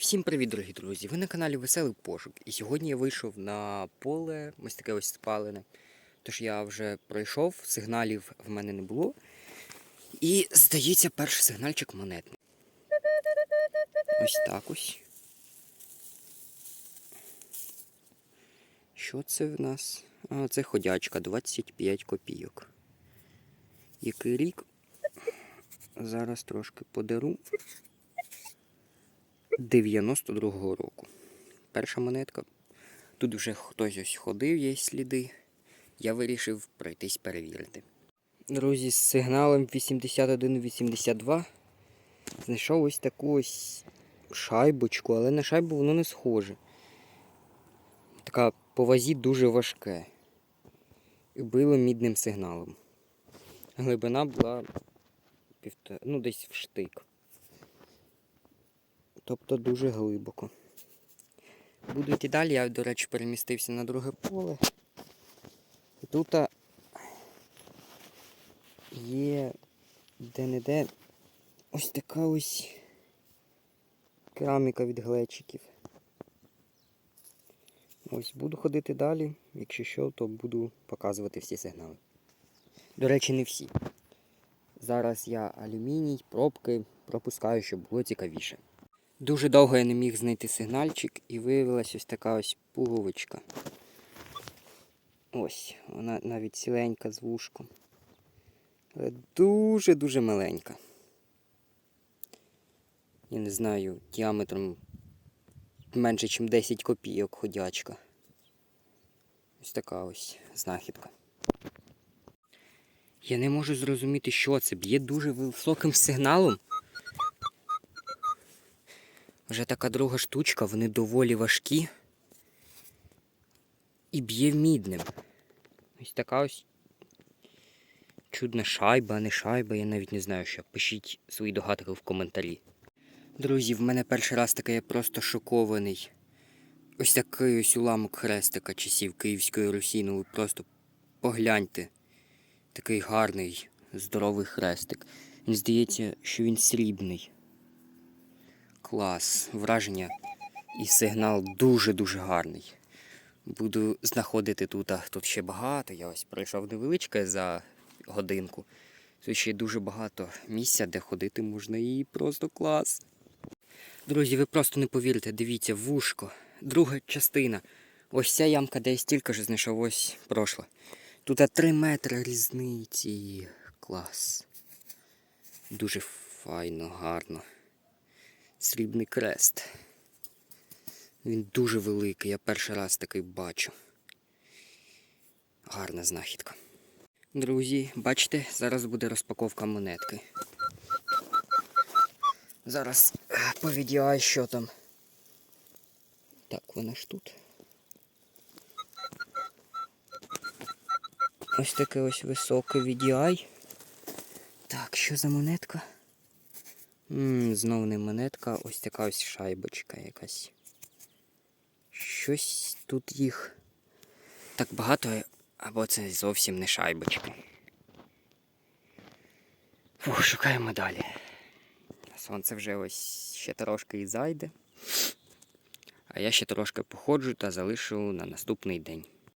Всім привіт, дорогі друзі! Ви на каналі Веселий Пошук. І сьогодні я вийшов на поле, ось таке ось спалене. Тож я вже пройшов, сигналів в мене не було. І здається, перший сигнальчик монетний. Ось так ось. Що це в нас? А, це ходячка 25 копійок. Який рік? Зараз трошки подеру. 92-го року. Перша монетка. Тут вже хтось ось ходив, є сліди. Я вирішив пройтись перевірити. Друзі, з сигналом 81-82 знайшов ось таку ось шайбочку, але на шайбу воно не схоже. Така по вазі дуже важке. І било мідним сигналом. Глибина була ну десь в штик. Тобто дуже глибоко. Буду йти далі, я, до речі, перемістився на друге поле. І тут є де-не-де ось така ось кераміка від глечиків. Ось буду ходити далі. Якщо що, то буду показувати всі сигнали. До речі, не всі. Зараз я алюміній, пробки пропускаю, щоб було цікавіше. Дуже довго я не міг знайти сигнальчик і виявилась ось така ось пуговичка. Ось, вона навіть ціленька з вушком. Але дуже-дуже маленька. Я не знаю, діаметром менше, ніж 10 копійок ходячка. Ось така ось знахідка. Я не можу зрозуміти, що це. Б'є дуже високим сигналом. Вже така друга штучка, вони доволі важкі. І б'є мідним. Ось така ось чудна шайба, не шайба, я навіть не знаю що. Пишіть свої догадки в коментарі. Друзі, в мене перший раз таке я просто шокований. Ось такий ось уламок хрестика часів Київської Русі, ну ви просто погляньте. Такий гарний, здоровий хрестик. Він здається, що він срібний. Клас, враження і сигнал дуже-дуже гарний. Буду знаходити тут, а тут ще багато. Я ось пройшов невеличке за годинку. Тут ще дуже багато місця, де ходити можна і просто клас. Друзі, ви просто не повірите, дивіться, вушко. Друга частина. Ось ця ямка, де я стільки ж знайшов, ось пройшла. Тут 3 метри різниці. Клас. Дуже файно, гарно. Срібний крест. Він дуже великий, я перший раз такий бачу. Гарна знахідка. Друзі, бачите, зараз буде розпаковка монетки. Зараз е, повідіаю, що там. Так, вона ж тут. Ось таке ось високе VDI. Так, що за монетка? Знову не монетка, ось така ось шайбочка якась. Щось тут їх так багато, або це зовсім не шайбочки. Фух, шукаємо далі. Сонце вже ось ще трошки і зайде. А я ще трошки походжу та залишу на наступний день.